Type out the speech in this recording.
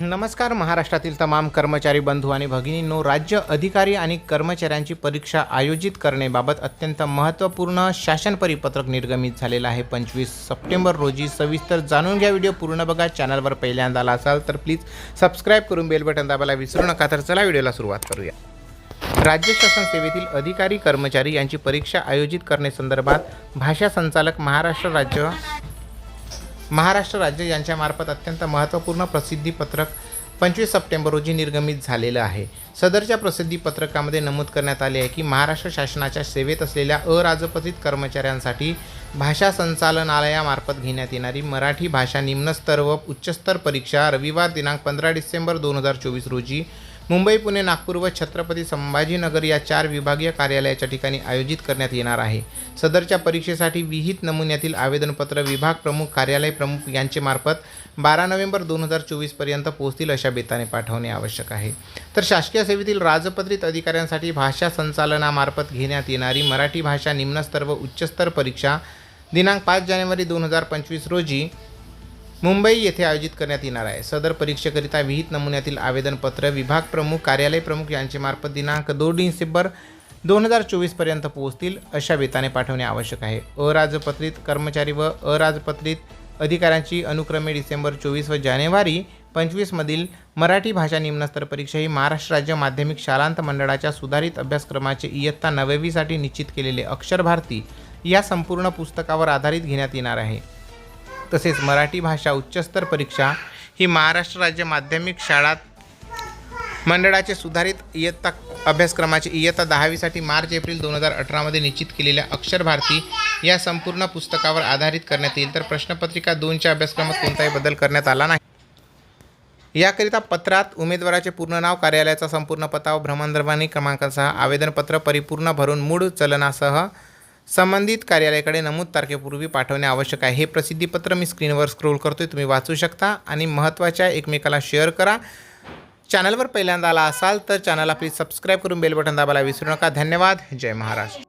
नमस्कार महाराष्ट्रातील तमाम कर्मचारी बंधू आणि भगिनींनो राज्य अधिकारी आणि कर्मचाऱ्यांची परीक्षा आयोजित करण्याबाबत अत्यंत महत्त्वपूर्ण शासन परिपत्रक निर्गमित झालेलं आहे. पंचवीस सप्टेंबर रोजी सविस्तर जाणून घ्या व्हिडिओ पूर्ण बघा. चॅनलवर पहिल्यांदा आला असाल तर प्लीज सबस्क्राईब करून बेल बटन दाबायला विसरू नका. तर चला व्हिडिओला सुरुवात करूया. राज्य शासन सेवेतील अधिकारी कर्मचारी यांची परीक्षा आयोजित करण्यासंदर्भात भाषा संचालक महाराष्ट्र राज्य महाराष्ट्र राज्य यांच्यामार्फत अत्यंत महत्त्वपूर्ण प्रसिद्धीपत्रक पंचवीस सप्टेंबर रोजी निर्गमित झालेलं आहे. सदरच्या प्रसिद्धीपत्रकामध्ये नमूद करण्यात आले आहे की महाराष्ट्र शासनाच्या सेवेत असलेल्या अराजपत्रित कर्मचाऱ्यांसाठी भाषा संचालनालयामार्फत घेण्यात येणारी मराठी भाषा निम्नस्तर व उच्चस्तर परीक्षा रविवार दिनांक पंधरा डिसेंबर दोन हजार चोवीस रोजी मुंबई पुणे नागपूर व छत्रपती संभाजीनगर या चार विभागीय कार्यालयाच्या ठिकाणी आयोजित करण्यात येणार आहे. सदरच्या परीक्षेसाठी विहित नमुन्यातील आवेदनपत्र विभाग प्रमुख कार्यालय प्रमुख यांचे मार्फत बारा नोव्हेंबर दोन हजार चोवीसपर्यंत पोहोचतील अशा बेताने पाठवणे आवश्यक आहे. तर शासकीय सेवेतील राजपत्रित अधिकाऱ्यांसाठी भाषा संचालनामार्फत घेण्यात येणारी मराठी भाषा निम्नस्तर व उच्चस्तर परीक्षा दिनांक पाच जानेवारी दोन हजार पंचवीस रोजी मुंबई येथे आयोजित करण्यात येणार आहे. सदर परीक्षेकरिता विहित नमुन्यातील आवेदनपत्र विभाग प्रमुख कार्यालय प्रमुख यांचे मार्फत दिनांक दोन डिसेंबर दोन हजार चोवीसपर्यंत पोहोचतील अशा वेताने पाठवणे आवश्यक आहे. अराजपत्रित कर्मचारी व अराजपत्रित अधिकाऱ्यांची अनुक्रमे डिसेंबर चोवीस व जानेवारी पंचवीसमधील मराठी भाषा निम्नस्तर परीक्षा ही महाराष्ट्र राज्य माध्यमिक शालांत मंडळाच्या सुधारित अभ्यासक्रमाचे इयत्ता नववीसाठी निश्चित केलेले अक्षर भारती या संपूर्ण पुस्तकावर आधारित घेण्यात येणार आहे. तसेच मराठी भाषा उच्चस्तर परीक्षा ही महाराष्ट्र राज्य माध्यमिक शाळात मंडळाचे सुधारित इयत्ता अभ्यासक्रमाची इयत्ता दहावीसाठी मार्च एप्रिल दोन हजार अठरामध्ये निश्चित केलेल्या अक्षर भारती या संपूर्ण पुस्तकावर आधारित करण्यात येईल. तर प्रश्नपत्रिका दोनच्या अभ्यासक्रमात कोणताही बदल करण्यात आला नाही. याकरिता पत्रात उमेदवाराचे पूर्ण नाव कार्यालयाचा संपूर्ण पत्ता व भ्रमणध्वनी क्रमांकासह आवेदनपत्र परिपूर्ण भरून मूळ चलनासह संबंधित कार्यालयाकडे नमूद तारखेपूर्वी पाठवणे आवश्यक आहे. हे प्रसिद्धीपत्र मी स्क्रीनवर स्क्रोल करतोय तुम्ही वाचू शकता आणि महत्त्वाच्या एकमेकाला शेअर करा. चॅनलवर पहिल्यांदा आला असाल तर चॅनलला प्लीज सबस्क्राईब करून बेल बटन दाबायला विसरू नका. धन्यवाद. जय महाराष्ट्र.